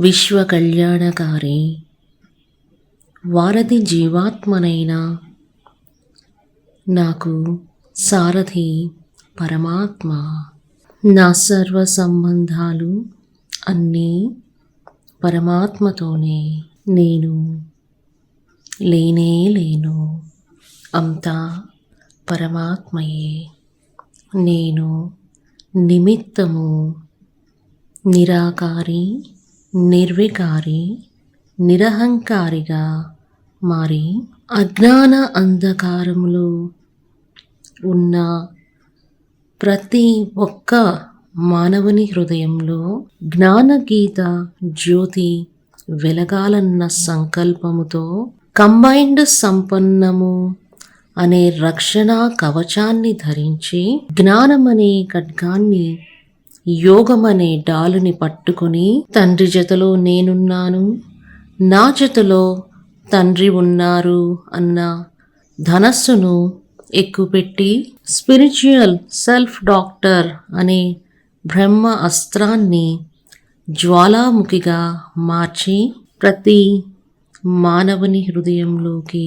విశ్వకళ్యాణకారి. వారధి జీవాత్మనైన నాకు సారథి పరమాత్మ. నా సర్వ సంబంధాలు అన్నీ పరమాత్మతోనే. నేను లేనే లేను అంతా పరమాత్మయే. నేను నిమిత్తము నిరాకారి నిర్వికారి నిరహంకారిగా మారి అజ్ఞాన అంధకారములో ఉన్న ప్రతి ఒక్క మానవుని హృదయంలో జ్ఞానగీత జ్యోతి వెలగాలన్న సంకల్పముతో కంబైండ్ సంపన్నము అనే రక్షణ కవచాన్ని ధరించి జ్ఞానమనే ఖడ్గాన్ని యోగమనే డాలుని పట్టుకొని తండ్రి జతలో నేనున్నాను నా జతలో తండ్రి ఉన్నారు అన్న ధనస్సును ఎక్కుపెట్టి స్పిరిచువల్ సెల్ఫ్ డాక్టర్ అనే బ్రహ్మ అస్త్రాన్ని జ్వాలాముఖిగా మార్చి ప్రతి మానవుని హృదయంలోకి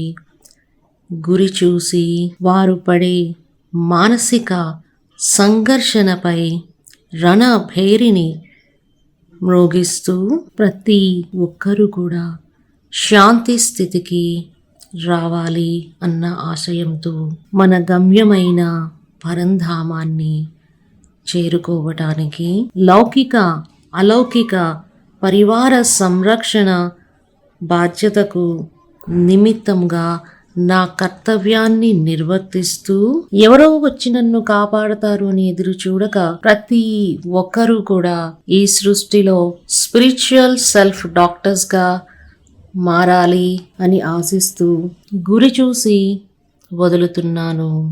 గురి చూసి వారు పడే మానసిక సంఘర్షణపై రణభేరిని మ్రోగిస్తూ ప్రతి ఒక్కరూ కూడా శాంతి స్థితికి రావాలి అన్న ఆశయంతో మన గమ్యమైన పరంధామాన్ని చేరుకోవటానికి లౌకిక అలౌకిక పరివార సంరక్షణ బాధ్యతకు నిమిత్తంగా నా కర్తవ్యాన్ని నిర్వర్తిస్తూ ఎవరో వచ్చి నన్ను కాపాడతారు అని ఎదురు చూడక ప్రతి ఒక్కరూ కూడా ఈ సృష్టిలో స్పిరిచువల్ సెల్ఫ్ డాక్టర్స్గా మారాలి అని ఆశిస్తూ గురి చూసి వదులుతున్నాను.